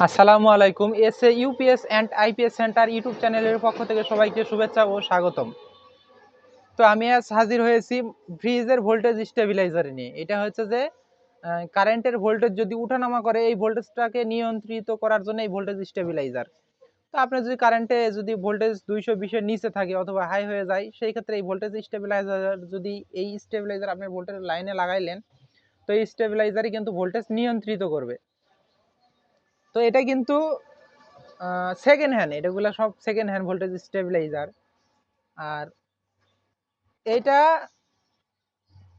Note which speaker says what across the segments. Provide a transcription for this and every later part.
Speaker 1: আসসালামু আলাইকুম। S A UPS and IPS centre YouTube চ্যানেলের পক্ষ থেকে সবাইকে শুভেচ্ছা ও স্বাগতম। তো আমি আজ হাজির হয়েছি ফ্রিজের ভোল্টেজ স্টেবিলাইজার নিয়ে। এটা হচ্ছে যে কারেন্টের ভোল্টেজ যদি উঠানামা করে, এই ভোল্টেজটাকে নিয়ন্ত্রিত করার জন্য এই ভোল্টেজ স্টেবিলাইজার তো আপনি যদি কারেন্টে যদি ভোল্টেজ দুইশো বিশের নিচে থাকে অথবা হাই হয়ে যায়, সেই ক্ষেত্রে এই ভোল্টেজ স্টেবিলাইজার যদি এই স্টেবিলাইজার আপনি ভোল্টেজ লাইনে লাগাইলেন, তো এই স্টেবিলাইজারই কিন্তু ভোল্টেজ নিয়ন্ত্রিত করবে। তো এটা কিন্তু সেকেন্ড হ্যান্ড এটাগুলো সব সেকেন্ড হ্যান্ড ভোল্টেজ স্টেবিলাইজার আর এটা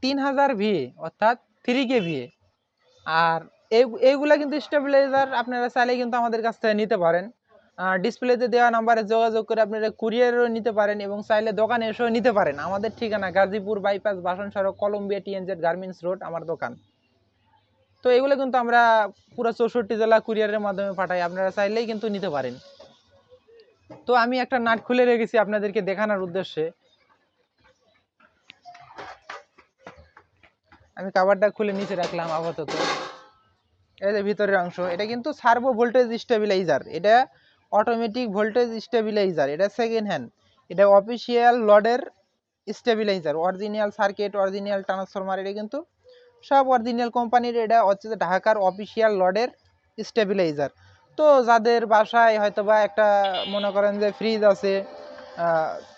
Speaker 1: তিন হাজার ভি অর্থাৎ থ্রি কে ভি আর এই- এইগুলা কিন্তু স্টেবিলাইজার আপনারা চাইলে কিন্তু আমাদের কাছ থেকে নিতে পারেন। ডিসপ্লেতে দেওয়া নাম্বারে যোগাযোগ করে আপনারা কুরিয়ারও নিতে পারেন এবং চাইলে দোকানে এসেও নিতে পারেন। আমাদের ঠিকানা গাজীপুর বাইপাস বাসন সড়ক কলম্বিয়া টিএনজেড গার্মেন্টস রোড আমার দোকান। তো এগুলো কিন্তু আমরা পুরো চৌষট্টি জেলা কুরিয়ারের মাধ্যমে পাঠাই। আপনারা চাইলেই কিন্তু নিতে পারেন। তো আমি একটা নাট খুলে রেখেছি আপনাদেরকে দেখানোর উদ্দেশ্যে। আমি কাভারটা খুলে নিচে রাখলাম আপাতত। যে ভিতরের অংশ, এটা কিন্তু সার্ভো ভোল্টেজ স্টেবিলাইজার এটা অটোমেটিক ভোল্টেজ স্টেবিলাইজার এটা সেকেন্ড হ্যান্ড এটা official লডের stabiliser original circuit original transformer এটা কিন্তু সব অরিজিনাল কোম্পানির এটা হচ্ছে যে ঢাকার অফিসিয়াল লডের স্টেবিলাইজার তো যাদের বাসায় হয়তো বা একটা, মনে করেন যে ফ্রিজ আছে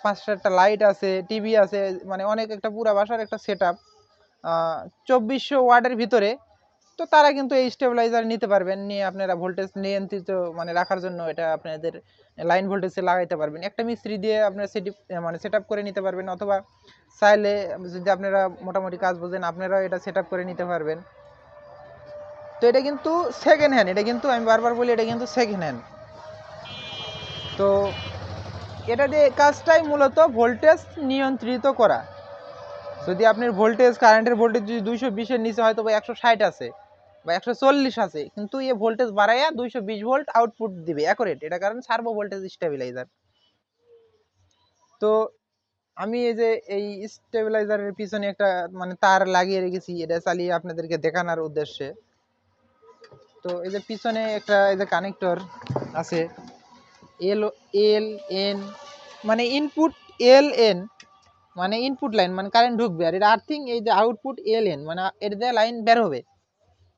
Speaker 1: পাঁচ একটা লাইট আছে টিভি আছে মানে অনেক একটা পুরা বাসার একটা সেট আপ চব্বিশশো ওয়ার্ডের ভিতরে তো তারা কিন্তু এই স্টেবিলাইজার নিতে পারবেন, নিয়ে আপনারা ভোল্টেজ নিয়ন্ত্রিত মানে রাখার জন্য এটা আপনাদের লাইন ভোল্টেজে লাগাইতে পারবেন। একটা মিস্ত্রি দিয়ে আপনারা সেটি মানে সেট করে নিতে পারবেন অথবা চাইলে যদি আপনারা মোটামুটি কাজ বোঝেন, আপনারাও এটা সেট করে নিতে পারবেন। তো এটা কিন্তু সেকেন্ড হ্যান্ড এটা কিন্তু আমি বারবার বলি, এটা কিন্তু সেকেন্ড হ্যান্ড তো এটা দিয়ে কাজটাই মূলত ভোল্টেজ নিয়ন্ত্রিত করা। যদি আপনার ভোল্টেজ কারেন্টের ভোল্টেজ যদি দুইশো বিশের নিচে হয়তো বা একশো ষাট আছে। বা একশো চল্লিশ আছে, কিন্তু এ ভোল্টেজ বাড়াইয়া দুইশো বিশ ভোল্ট আউটপুট দিবে অ্যাকুরেট এটা কারণ সার্ভো ভোল্টেজ স্টেবিলাইজার তো আমি এই যে এই স্টেবিলাইজারের পিছনে একটা মানে তার লাগিয়ে রেখেছি, এটা চালিয়ে আপনাদেরকে দেখানোর উদ্দেশ্যে। তো এই যে পিছনে একটা এই যে কানেক্টর আছে এল এল এন মানে ইনপুট এল এন মানে ইনপুট লাইন মানে কারেন্ট ঢুকবে। আর এটা আর্থিং এই যে আউটপুট এল এন মানে এটা দিয়ে লাইন বের হবে।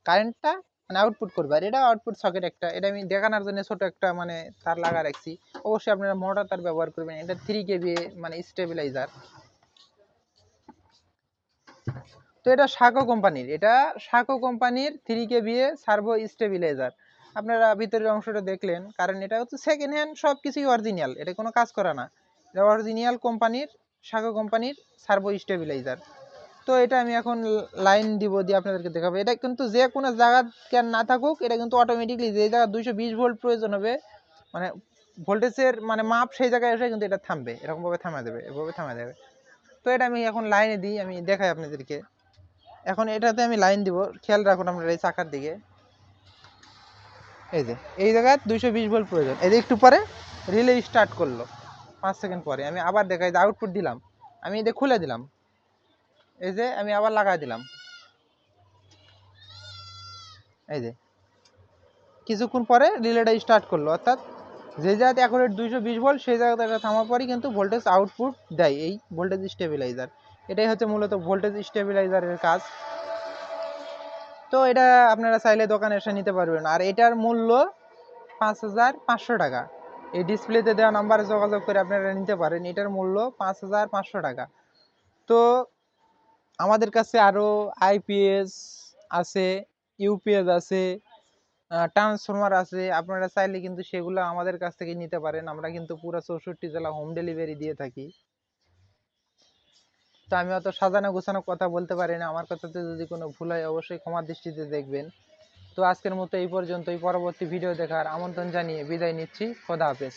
Speaker 1: কারেন্টটা মানে আউটপুট করবে। আর এটা আউটপুট সকেট একটা। এটা আমি দেখানোর জন্য ছোট একটা মানে তার লাগা রাখছি। অবশ্যই আপনারা মোটা তার ব্যবহার করবেন। এটা থ্রি কেবি মানে স্টেবিলাইজার তো এটা সাকো কোম্পানির। এটা সাকো কোম্পানির থ্রি কেবি সার্ভো স্টেবিলাইজার আপনারা ভিতরের অংশটা দেখলেন। কারণ এটা হচ্ছে সেকেন্ড হ্যান্ড সব কিছুই অরিজিনাল এটা কোনো কাজ করা না। এটা অরিজিনাল কোম্পানির, সাকো কোম্পানির সার্ভো স্টেবিলাইজার তো এটা আমি এখন লাইন দিব দিয়ে আপনাদেরকে দেখাবো। এটা কিন্তু যে কোনো জায়গা কেন না থাকুক, এটা কিন্তু অটোমেটিকলি যে জায়গা দুইশো বিশ ভোল্ট প্রয়োজন হবে মানে ভোল্টেজের মানে মাপ সেই জায়গায় এসে কিন্তু এটা থামবে, এরকমভাবে থামা দেবে, এভাবে থামা দেবে। তো এটা আমি এখন লাইনে দিই, আমি দেখাই আপনাদেরকে। এখন এটাতে আমি লাইন দিব, খেয়াল রাখুন আপনারা এই চাকার দিকে। এই যে, এই জায়গায় দুইশো বিশ ভোল্ট প্রয়োজন। এই যে একটু পরে রিলে স্টার্ট করল, পাঁচ সেকেন্ড পরে। আমি আবার দেখাই যে আউটপুট দিলাম। আমি এটা খুলে দিলাম। এই যে আমি আবার লাগাই দিলাম। এই যে। কিছুক্ষণ পরে রিলেটা স্টার্ট করল, অর্থাৎ যে জায়গাতে অ্যাকুরেট দুইশো বিশ ভোল্ট সেই জায়গাতে থামার পরই কিন্তু ভোল্টেজ আউটপুট দেয় এই ভোল্টেজ স্টেবিলাইজার এটাই হচ্ছে মূলত ভোল্টেজ স্টেবিলাইজারের কাজ। তো এটা আপনারা চাইলে দোকানে এসে নিতে পারবেন। আর এটার মূল্য পাঁচ হাজার পাঁচশো টাকা। এই ডিসপ্লেতে দেওয়া নাম্বারে যোগাযোগ করে আপনারা নিতে পারেন। এটার মূল্য পাঁচ হাজার পাঁচশো টাকা। তো আমাদের কাছে আরও আইপিএস আছে ইউপিএস আছে ট্রান্সফরমার আছে। আপনারা চাইলে কিন্তু সেগুলো আমাদের কাছ থেকে নিতে পারেন। আমরা কিন্তু পুরো চৌষট্টি জেলা হোম ডেলিভারি দিয়ে থাকি। তো আমি অত সাজানো গোছানো কথা বলতে পারি না। আমার কথাতে যদি কোনো ভুল হয়, অবশ্যই ক্ষমা দৃষ্টিতে দেখবেন। তো আজকের মতো এই পর্যন্তই। পরবর্তী ভিডিও দেখার আমন্ত্রণ জানিয়ে বিদায় নিচ্ছি। খোদা হাফেজ।